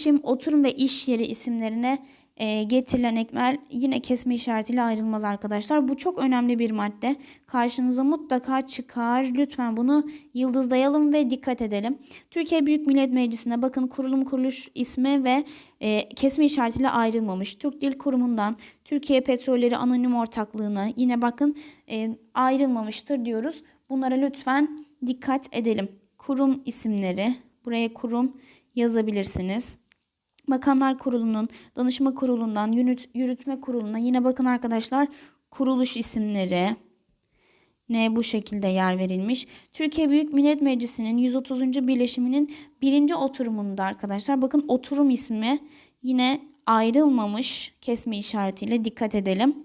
Şimdi oturum ve iş yeri isimlerine e, getirilen ekler yine kesme işaretiyle ayrılmaz arkadaşlar. Bu çok önemli bir madde. Karşınıza mutlaka çıkar. Lütfen bunu yıldızlayalım ve dikkat edelim. Türkiye Büyük Millet Meclisi'ne bakın kurulum kuruluş ismi ve e, kesme işaretiyle ayrılmamış. Türk Dil Kurumu'ndan Türkiye Petrolleri Anonim Ortaklığı'na yine bakın e, ayrılmamıştır diyoruz. Bunlara lütfen dikkat edelim. Kurum isimleri buraya kurum yazabilirsiniz. Bakanlar Kurulu'nun, Danışma Kurulu'ndan, yürüt, Yürütme Kurulu'na yine bakın arkadaşlar kuruluş isimleri ne bu şekilde yer verilmiş. Türkiye Büyük Millet Meclisi'nin 130. birleşiminin birinci oturumunda arkadaşlar bakın oturum ismi yine ayrılmamış kesme işaretiyle dikkat edelim.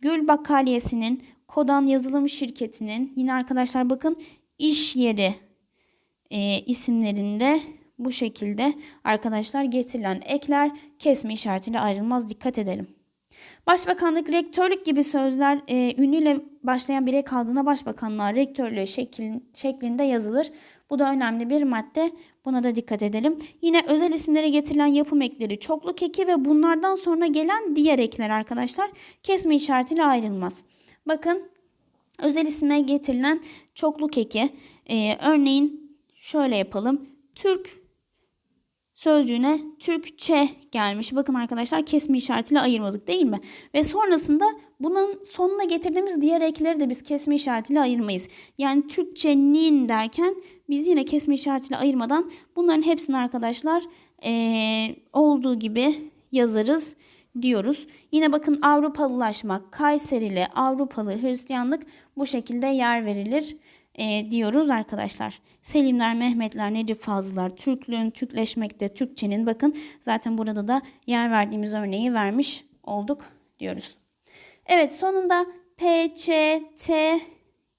Gül Bakkaliyesi'nin Kodan Yazılım Şirketi'nin yine arkadaşlar bakın iş yeri e, isimlerinde bu şekilde arkadaşlar getirilen ekler kesme işaretiyle ayrılmaz dikkat edelim. Başbakanlık, rektörlük gibi sözler e, ünlüyle başlayan bir ek aldığında başbakanlığa rektörlüğe şekil, şeklinde yazılır. Bu da önemli bir madde. Buna da dikkat edelim. Yine özel isimlere getirilen yapım ekleri çokluk eki ve bunlardan sonra gelen diğer ekler arkadaşlar kesme işaretiyle ayrılmaz. Bakın özel isime getirilen çokluk eki e, örneğin şöyle yapalım. Türk sözcüğüne Türkçe gelmiş. Bakın arkadaşlar kesme işaretiyle ayırmadık değil mi? Ve sonrasında bunun sonuna getirdiğimiz diğer ekleri de biz kesme işaretiyle ayırmayız. Yani Türkçenin derken biz yine kesme işaretiyle ayırmadan bunların hepsini arkadaşlar ee, olduğu gibi yazarız diyoruz. Yine bakın Avrupalılaşmak, Kayserili, Avrupalı, Hristiyanlık bu şekilde yer verilir e, diyoruz arkadaşlar. Selimler, Mehmetler, Necip Fazıllar, Türklüğün, Türkleşmekte, Türkçenin bakın zaten burada da yer verdiğimiz örneği vermiş olduk diyoruz. Evet sonunda P, Ç, T,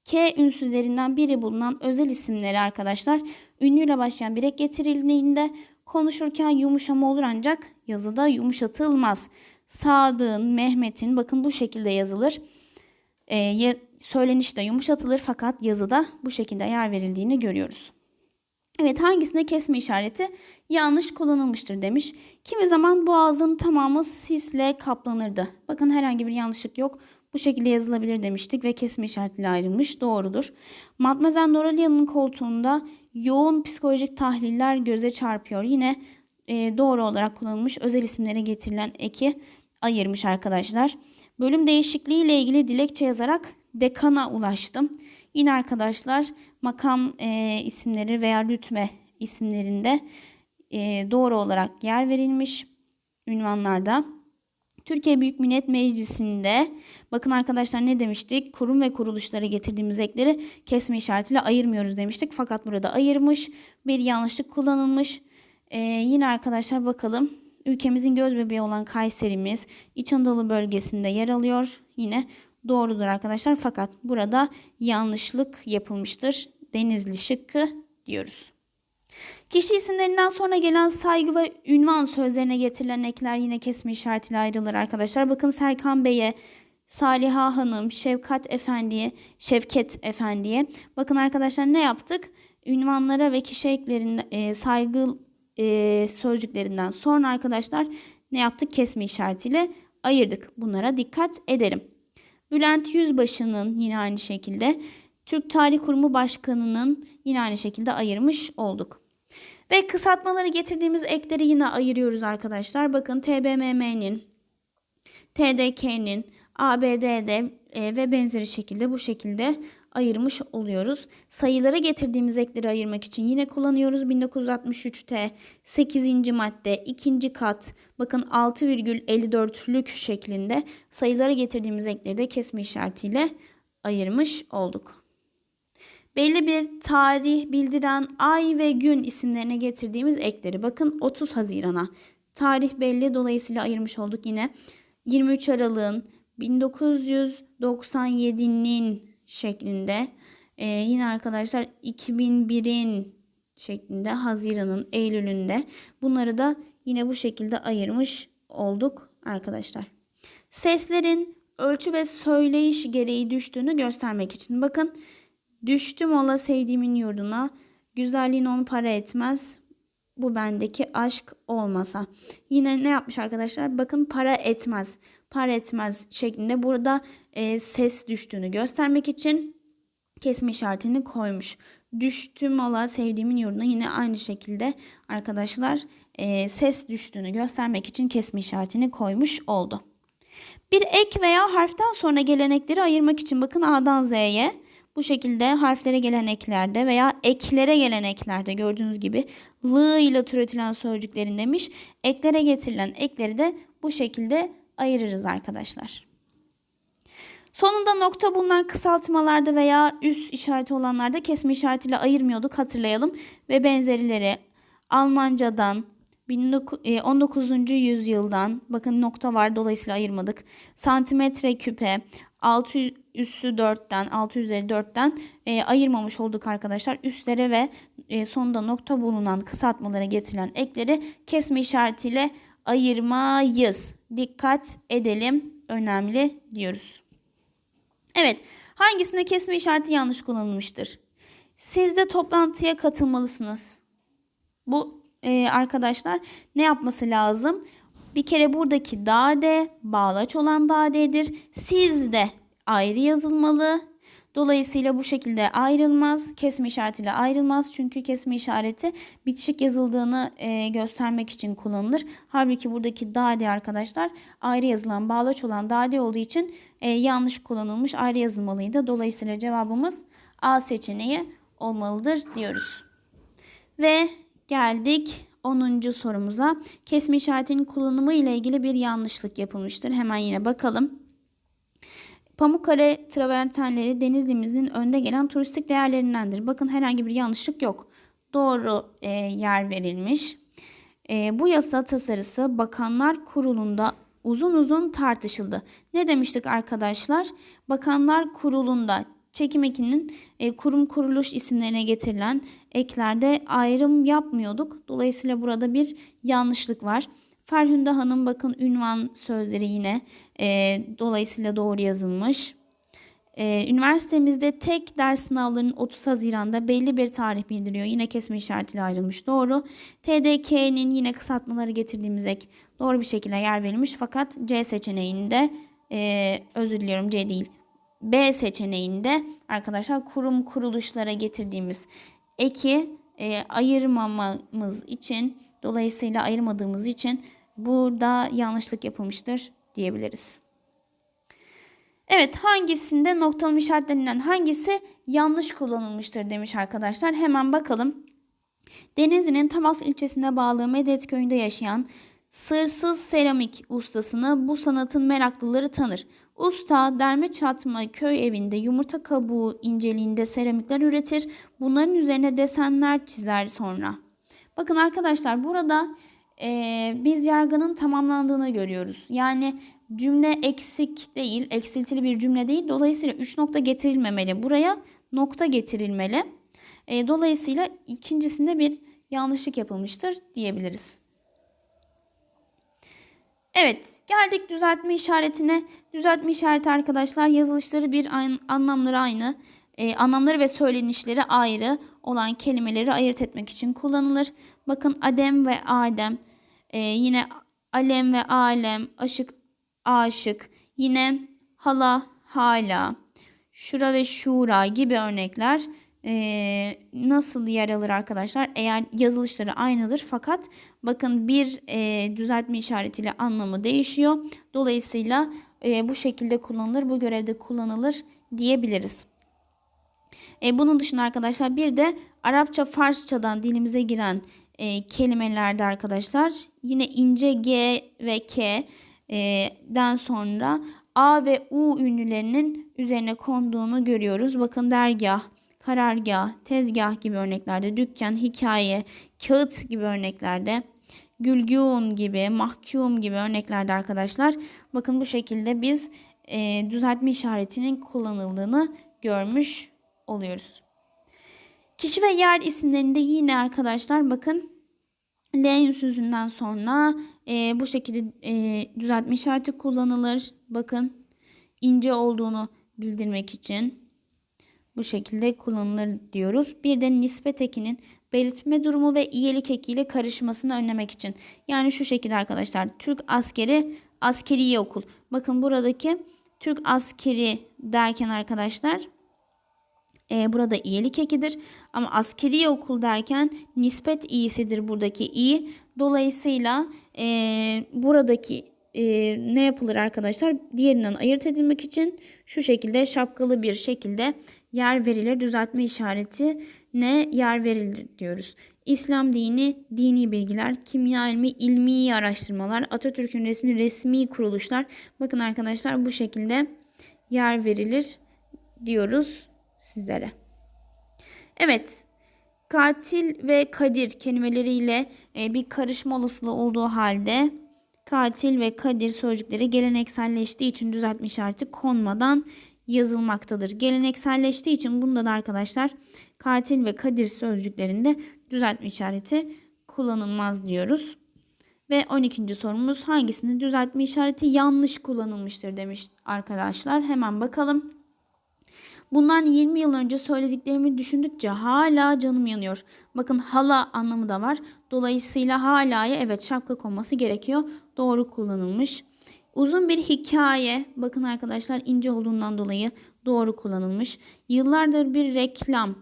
K ünsüzlerinden biri bulunan özel isimleri arkadaşlar ünlüyle başlayan bir ek getirildiğinde konuşurken yumuşama olur ancak yazıda yumuşatılmaz. Sadık'ın, Mehmet'in bakın bu şekilde yazılır. Ee, söylenişte yumuşatılır fakat yazıda bu şekilde yer verildiğini görüyoruz. Evet hangisinde kesme işareti yanlış kullanılmıştır demiş. Kimi zaman boğazın tamamı sisle kaplanırdı. Bakın herhangi bir yanlışlık yok. Bu şekilde yazılabilir demiştik ve kesme işaretiyle ayrılmış. Doğrudur. Matmazel Noralia'nın koltuğunda yoğun psikolojik tahliller göze çarpıyor. Yine e, doğru olarak kullanılmış özel isimlere getirilen eki ayırmış arkadaşlar. Bölüm değişikliği ile ilgili dilekçe yazarak dekana ulaştım. Yine arkadaşlar makam e, isimleri veya rütbe isimlerinde e, doğru olarak yer verilmiş ünvanlarda. Türkiye Büyük Millet Meclisi'nde bakın arkadaşlar ne demiştik? Kurum ve kuruluşlara getirdiğimiz ekleri kesme işaretiyle ayırmıyoruz demiştik. Fakat burada ayırmış. Bir yanlışlık kullanılmış. Ee, yine arkadaşlar bakalım. Ülkemizin göz bebeği olan Kayserimiz İç Anadolu bölgesinde yer alıyor. Yine doğrudur arkadaşlar. Fakat burada yanlışlık yapılmıştır. Denizli şıkkı diyoruz. Kişi isimlerinden sonra gelen saygı ve ünvan sözlerine getirilen ekler yine kesme işaretiyle ayrılır arkadaşlar. Bakın Serkan Bey'e, Saliha Hanım, Şevkat Efendi'ye, Şevket Efendi'ye. Bakın arkadaşlar ne yaptık? Ünvanlara ve kişi eklerinde e, saygı e, sözcüklerinden sonra arkadaşlar ne yaptık? Kesme işaretiyle ayırdık. Bunlara dikkat edelim. Bülent Yüzbaşı'nın yine aynı şekilde Türk Tarih Kurumu Başkanı'nın yine aynı şekilde ayırmış olduk. Ve kısaltmaları getirdiğimiz ekleri yine ayırıyoruz arkadaşlar. Bakın TBMM'nin, TDK'nin, ABD'de ve benzeri şekilde bu şekilde ayırmış oluyoruz. Sayılara getirdiğimiz ekleri ayırmak için yine kullanıyoruz. 1963'te 8. madde 2. kat bakın 6,54'lük şeklinde sayılara getirdiğimiz ekleri de kesme işaretiyle ayırmış olduk. Belli bir tarih bildiren ay ve gün isimlerine getirdiğimiz ekleri bakın 30 Haziran'a tarih belli dolayısıyla ayırmış olduk yine 23 Aralık'ın 1997'nin şeklinde. Ee, yine arkadaşlar 2001'in şeklinde Haziran'ın Eylül'ünde bunları da yine bu şekilde ayırmış olduk arkadaşlar. Seslerin ölçü ve söyleyiş gereği düştüğünü göstermek için. Bakın düştüm ola sevdiğimin yurduna. Güzelliğin onu para etmez. bu bendeki aşk olmasa. Yine ne yapmış arkadaşlar? Bakın para etmez. Para etmez şeklinde burada e, ses düştüğünü göstermek için kesme işaretini koymuş. Düştüm ola sevdiğimin yurduna yine aynı şekilde arkadaşlar e, ses düştüğünü göstermek için kesme işaretini koymuş oldu. Bir ek veya harften sonra gelenekleri ayırmak için bakın A'dan Z'ye bu şekilde harflere gelen eklerde veya eklere gelen eklerde gördüğünüz gibi lı ile türetilen sözcüklerin demiş. Eklere getirilen ekleri de bu şekilde ayırırız arkadaşlar. Sonunda nokta bulunan kısaltmalarda veya üst işareti olanlarda kesme işaretiyle ayırmıyorduk hatırlayalım. Ve benzerileri Almancadan, 19. e, yüzyıldan bakın nokta var dolayısıyla ayırmadık. Santimetre küpe 6 üssü 4'ten 6 üzeri 4'ten e, ayırmamış olduk arkadaşlar. Üstlere ve e, sonunda nokta bulunan kısaltmalara getirilen ekleri kesme işaretiyle ayırmayız. Dikkat edelim önemli diyoruz. Evet hangisinde kesme işareti yanlış kullanılmıştır? Siz de toplantıya katılmalısınız. Bu e, arkadaşlar ne yapması lazım? Bir kere buradaki dade bağlaç olan dadedir. Siz de ayrı yazılmalı. Dolayısıyla bu şekilde ayrılmaz. Kesme işaretiyle ayrılmaz. Çünkü kesme işareti bitişik yazıldığını e, göstermek için kullanılır. Halbuki buradaki dade arkadaşlar ayrı yazılan bağlaç olan dade olduğu için e, yanlış kullanılmış ayrı yazılmalıydı. Dolayısıyla cevabımız A seçeneği olmalıdır diyoruz. Ve geldik 10. sorumuza. Kesme işaretinin kullanımı ile ilgili bir yanlışlık yapılmıştır. Hemen yine bakalım. Pamukkale travertenleri Denizli'mizin önde gelen turistik değerlerindendir. Bakın herhangi bir yanlışlık yok. Doğru e, yer verilmiş. E, bu yasa tasarısı Bakanlar Kurulu'nda uzun uzun tartışıldı. Ne demiştik arkadaşlar? Bakanlar Kurulu'nda çekim ekinin e, kurum kuruluş isimlerine getirilen eklerde ayrım yapmıyorduk. Dolayısıyla burada bir yanlışlık var. Ferhunde Hanım bakın ünvan sözleri yine e, dolayısıyla doğru yazılmış. E, üniversitemizde tek ders sınavlarının 30 Haziran'da belli bir tarih bildiriyor. Yine kesme işaretiyle ayrılmış. Doğru. TDK'nin yine kısaltmaları getirdiğimiz ek doğru bir şekilde yer verilmiş. Fakat C seçeneğinde e, özür diliyorum C değil. B seçeneğinde arkadaşlar kurum kuruluşlara getirdiğimiz eki e, ayırmamamız için dolayısıyla ayırmadığımız için burada yanlışlık yapılmıştır diyebiliriz. Evet hangisinde noktalama işaretlerinden hangisi yanlış kullanılmıştır demiş arkadaşlar. Hemen bakalım. Denizli'nin Tavas ilçesine bağlı Medet köyünde yaşayan sırsız seramik ustasını bu sanatın meraklıları tanır. Usta derme çatma köy evinde yumurta kabuğu inceliğinde seramikler üretir. Bunların üzerine desenler çizer sonra. Bakın arkadaşlar burada e, biz yargının tamamlandığını görüyoruz. Yani cümle eksik değil, eksiltili bir cümle değil. Dolayısıyla 3 nokta getirilmemeli. Buraya nokta getirilmeli. E, dolayısıyla ikincisinde bir yanlışlık yapılmıştır diyebiliriz. Evet geldik düzeltme işaretine. Düzeltme işareti arkadaşlar yazılışları bir anlamları aynı. E, anlamları ve söylenişleri ayrı olan kelimeleri ayırt etmek için kullanılır. Bakın adem ve adem e, yine alem ve alem aşık aşık yine hala hala şura ve şura gibi örnekler e, nasıl yer alır arkadaşlar? Eğer yazılışları aynıdır fakat bakın bir e, düzeltme işaretiyle anlamı değişiyor. Dolayısıyla e, bu şekilde kullanılır, bu görevde kullanılır diyebiliriz. E, bunun dışında arkadaşlar bir de Arapça Farsçadan dilimize giren e, kelimelerde arkadaşlar yine ince G ve K e, den sonra A ve U ünlülerinin üzerine konduğunu görüyoruz. Bakın dergah, karargah, tezgah gibi örneklerde, dükkan, hikaye, kağıt gibi örneklerde, gülgün gibi, mahkum gibi örneklerde arkadaşlar. Bakın bu şekilde biz e, düzeltme işaretinin kullanıldığını görmüş oluyoruz. Kişi ve yer isimlerinde yine arkadaşlar bakın L ünsüzünden sonra e, bu şekilde e, düzeltme işareti kullanılır. Bakın ince olduğunu bildirmek için bu şekilde kullanılır diyoruz. Bir de nispet ekinin belirtme durumu ve iyilik ekiyle karışmasını önlemek için. Yani şu şekilde arkadaşlar. Türk askeri askeri okul. Bakın buradaki Türk askeri derken arkadaşlar e, burada iyilik ekidir. Ama askeri okul derken nispet iyisidir buradaki iyi. Dolayısıyla e, buradaki e, ne yapılır arkadaşlar? Diğerinden ayırt edilmek için şu şekilde şapkalı bir şekilde yer verilir. Düzeltme işareti ne yer verilir diyoruz. İslam dini, dini bilgiler, kimya ilmi, ilmi araştırmalar, Atatürk'ün resmi, resmi kuruluşlar. Bakın arkadaşlar bu şekilde yer verilir diyoruz sizlere. Evet, katil ve kadir kelimeleriyle e, bir karışma olasılığı olduğu halde katil ve kadir sözcükleri gelenekselleştiği için düzeltme işareti konmadan yazılmaktadır. Gelenekselleştiği için bunda da arkadaşlar katil ve kadir sözcüklerinde düzeltme işareti kullanılmaz diyoruz. Ve 12. sorumuz hangisinde düzeltme işareti yanlış kullanılmıştır demiş arkadaşlar. Hemen bakalım. Bundan 20 yıl önce söylediklerimi düşündükçe hala canım yanıyor. Bakın hala anlamı da var. Dolayısıyla halaya evet şapka konması gerekiyor. Doğru kullanılmış. Uzun bir hikaye. Bakın arkadaşlar ince olduğundan dolayı doğru kullanılmış. Yıllardır bir reklam.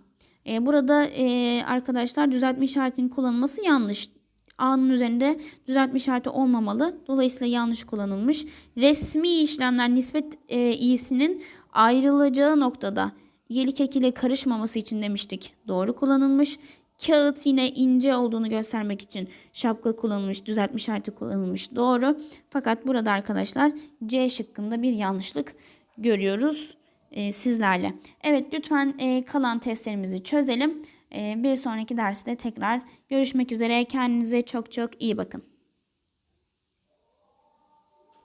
Ee, burada e, arkadaşlar düzeltme işaretinin kullanılması yanlış. A'nın üzerinde düzeltme işareti olmamalı. Dolayısıyla yanlış kullanılmış. Resmi işlemler nispet e, iyisinin ayrılacağı noktada yelik ekile karışmaması için demiştik. Doğru kullanılmış. Kağıt yine ince olduğunu göstermek için şapka kullanılmış, düzeltme işareti kullanılmış. Doğru. Fakat burada arkadaşlar C şıkkında bir yanlışlık görüyoruz e, sizlerle. Evet lütfen e, kalan testlerimizi çözelim. E, bir sonraki derste tekrar görüşmek üzere. Kendinize çok çok iyi bakın.